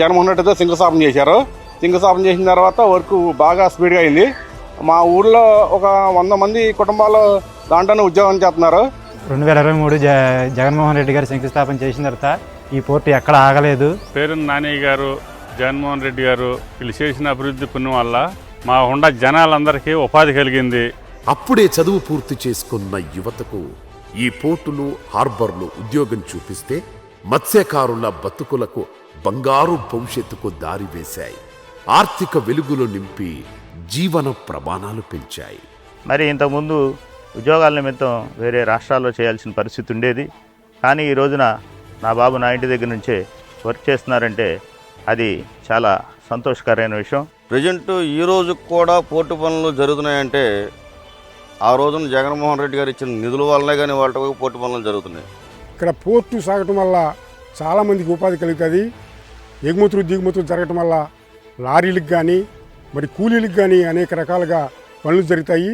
జగన్మోహన్ రెడ్డితో శంకుస్థాపన చేశారు. శంకుస్థాపన చేసిన తర్వాత వర్క్ బాగా స్పీడ్గా అయింది. మా ఊర్లో ఒక వంద మంది కుటుంబాలు దాంట్లోనే ఉద్యోగం చేస్తున్నారు. రెండు వేల ఇరవై మూడు జ జగన్మోహన్ రెడ్డి గారు శంకుస్థాపన చేసిన తర్వాత ఈ పోర్టు ఎక్కడ ఆగలేదు. పేరు నాని గారు జగన్మోహన్ రెడ్డి గారు వీళ్ళు చేసిన అభివృద్ధి పుణ్యం వల్ల మా ఉండ జనాలందరికీ ఉపాధి కలిగింది. అప్పుడే చదువు పూర్తి చేసుకున్న యువతకు ఈ పోర్టులు హార్బర్లు ఉద్యోగం చూపిస్తే మత్స్యకారుల బతుకులకు బంగారు భవిష్యత్తుకు దారి వేశాయి. ఆర్థిక వెలుగులు నింపి జీవన ప్రమాణాలు పెంచాయి. మరి ఇంతకుముందు ఉద్యోగాల నిమిత్తం వేరే రాష్ట్రాల్లో చేయాల్సిన పరిస్థితి ఉండేది. కానీ ఈ రోజున నా బాబు నా ఇంటి దగ్గర నుంచే వర్క్ చేస్తున్నారంటే అది చాలా సంతోషకరమైన విషయం. ప్రజెంట్ ఈ రోజు కూడా పోర్టు పనులు జరుగుతున్నాయంటే ఆ రోజున జగన్మోహన్ రెడ్డి గారు ఇచ్చిన నిధుల వల్లనే కానీ వాళ్ళ పోర్టు పనులు జరుగుతున్నాయి. ఇక్కడ పోర్టు సాగటం వల్ల చాలామందికి ఉపాధి కలుగుతుంది. ఎగుమతులు దిగుమతులు జరగటం వల్ల లారీలకు కానీ మరి కూలీలకు కానీ అనేక రకాలుగా పనులు జరుగుతాయి.